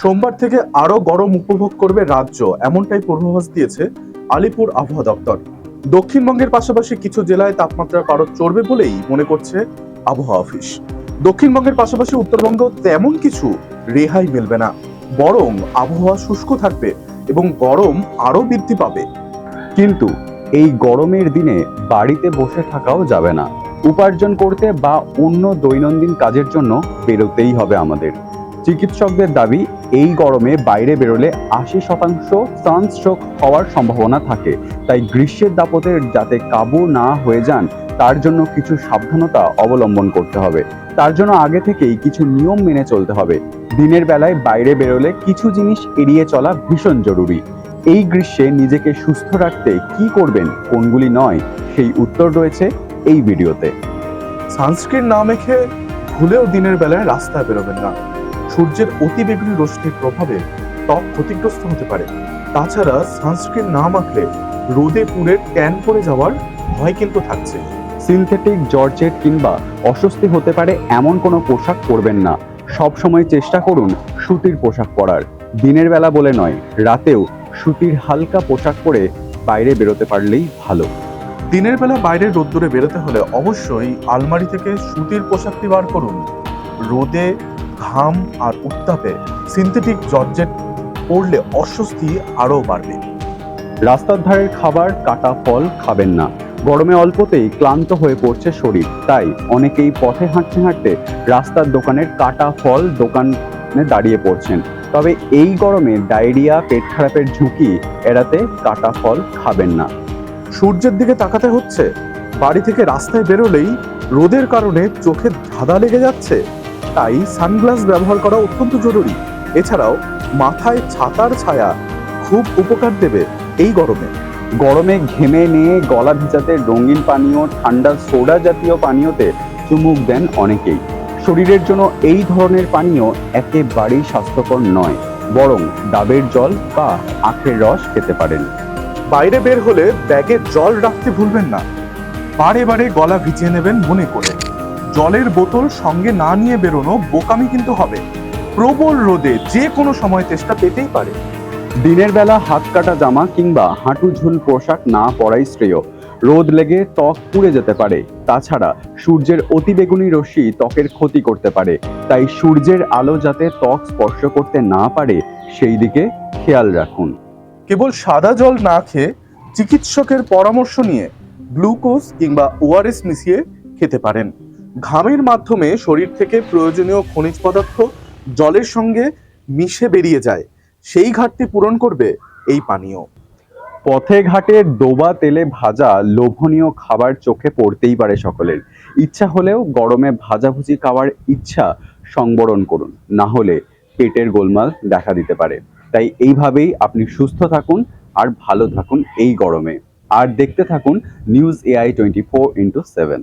সোমবার থেকে আরও গরম উপভোগ করবে রাজ্য, এমনটাই পূর্বাভাস দিয়েছে আলিপুর আবহাওয়া দপ্তর। দক্ষিণবঙ্গের পাশাপাশি কিছু জেলায় তাপমাত্রা পারদ চড়বে বলেই মনে করছে আবহাওয়া অফিস। দক্ষিণবঙ্গের পাশাপাশি উত্তরবঙ্গ তেমন কিছু রেহাই মিলবে না, বরং আবহাওয়া শুষ্ক থাকবে এবং গরম আরও বৃদ্ধি পাবে। কিন্তু এই গরমের দিনে বাড়িতে বসে থাকাও যাবে না। উপার্জন করতে বা অন্য দৈনন্দিন কাজের জন্য বেরোতেই হবে আমাদের। চিকিৎসকদের দাবি এই গরমে বাইরে বেরোলে আশি শতাংশ সানস্ট্রোক হওয়ার সম্ভাবনা থাকে। তাই গ্রীষ্মের দাপটে যাতে কাবু না হয়ে যান, তার জন্য কিছু সাবধানতা অবলম্বন করতে হবে। তার জন্য আগে থেকেই কিছু নিয়ম মেনে চলতে হবে। দিনের বেলায় বাইরে বেরোলে কিছু জিনিস এড়িয়ে চলা ভীষণ জরুরি। এই গ্রীষ্মে নিজেকে সুস্থ রাখতে কি করবেন, কোনগুলি নয়, সেই উত্তর রয়েছে এই ভিডিওতে। সানস্ক্রিন না মেখে ভুলেও দিনের বেলায় রাস্তায় বেরোবেন না। সূর্যের অতিবেগুনি রশ্মির প্রভাবে ত্বক ক্ষতিগ্রস্ত হতে পারে। তাছাড়া সানস্ক্রিন না মাখলে রোদে পুড়ে ট্যান পড়ে যাওয়ার ভয় কিন্তু থাকছে। সিনথেটিক জর্জেট কিংবা অস্বস্তি হতে পারে এমন কোনো পোশাক পরবেন না। সব সময় চেষ্টা করুন সুতির পোশাক পরার। দিনের বেলা বলে নয় রাতেও সুতির হালকা পোশাক পরে বাইরে বেরোতে পারলেই ভালো। দিনের বেলা বাইরে রোদ্দুরে বেরোতে হলে অবশ্যই আলমারি থেকে সুতির পোশাকটি বার করুন। রোদে ঘাম আর উত্তাপে সিনথেটিক জর্জেট পড়লে অস্বস্তি আরও বাড়বে। রাস্তার ধারের খাবার কাটা ফল খাবেন না। গরমে অল্পতেই ক্লান্ত হয়ে পড়ছে শরীর। তাই অনেকেই পথে হাঁটতে হাঁটতে রাস্তার দোকানের কাটা ফল দোকানে দাঁড়িয়ে পড়ছেন। তবে এই গরমে ডায়রিয়া পেট খারাপের ঝুঁকি এড়াতে কাটা ফল খাবেন না। সূর্যের দিকে তাকাতে হচ্ছে। বাড়ি থেকে রাস্তায় বেরোলেই রোদের কারণে চোখে ধাঁধা লেগে যাচ্ছে। তাই সানগ্লাস ব্যবহার করা অত্যন্ত জরুরি। এছাড়াও মাথায় ছাতার ছায়া খুব উপকার দেবে এই গরমে। গরমে ঘেমে নিয়ে গলা ভিজাতে রঙিন পানীয় ঠান্ডা সোডা জাতীয় পানীয়তে চুমুক দেন অনেকেই। শরীরের জন্য এই ধরনের পানীয় একেবারেই স্বাস্থ্যকর নয় বরং ডাবের জল বা আখের রস খেতে পারেন। বাইরে বের হলে ব্যাগে জল রাখতে ভুলবেন না। বারে বারে গলা ভিজিয়ে নেবেন মনে করে। জলের বোতল সঙ্গে না নিয়ে বেরোনো বোকামি কিন্তু হবে। প্রবল রোদে যে কোনো সময় চেষ্টা পেতেই পারে। দিনের বেলা হাত কাটা জামা কিংবা হাঁটু ঝুল পোশাক না পরাই শ্রেয়। রোদ লেগে ত্বক পুড়ে যেতে পারে। তাছাড়া সূর্যের অতিবেগুনি রশ্মি ত্বকের ক্ষতি করতে পারে। তাই সূর্যের আলো যাতে ত্বক স্পর্শ করতে না পারে সেই দিকে খেয়াল রাখুন। কেবল সাদা জল না খেয়ে চিকিৎসকের পরামর্শ নিয়ে গ্লুকোজ কিংবা ওআরএস মিশিয়ে খেতে পারেন। ঘামের মাধ্যমে শরীর থেকে প্রয়োজনীয় খনিজ পদার্থ জলের সঙ্গে মিশে বেরিয়ে যায়। সেই ঘাটতি পূরণ করবে এই পানীয়। পথে ঘাটে ডোবা তেলে ভাজা লোভনীয় খাবার চোখে পড়তেই পারে সকলের। ইচ্ছা হলেও গরমে ভাজাভুজি খাওয়ার ইচ্ছা সংবরণ করুন। না হলে পেটের গোলমাল দেখা দিতে পারে। তাই এইভাবেই আপনি সুস্থ থাকুন আর ভালো থাকুন এই গরমে। আর দেখতে থাকুন news AI twenty four into seven.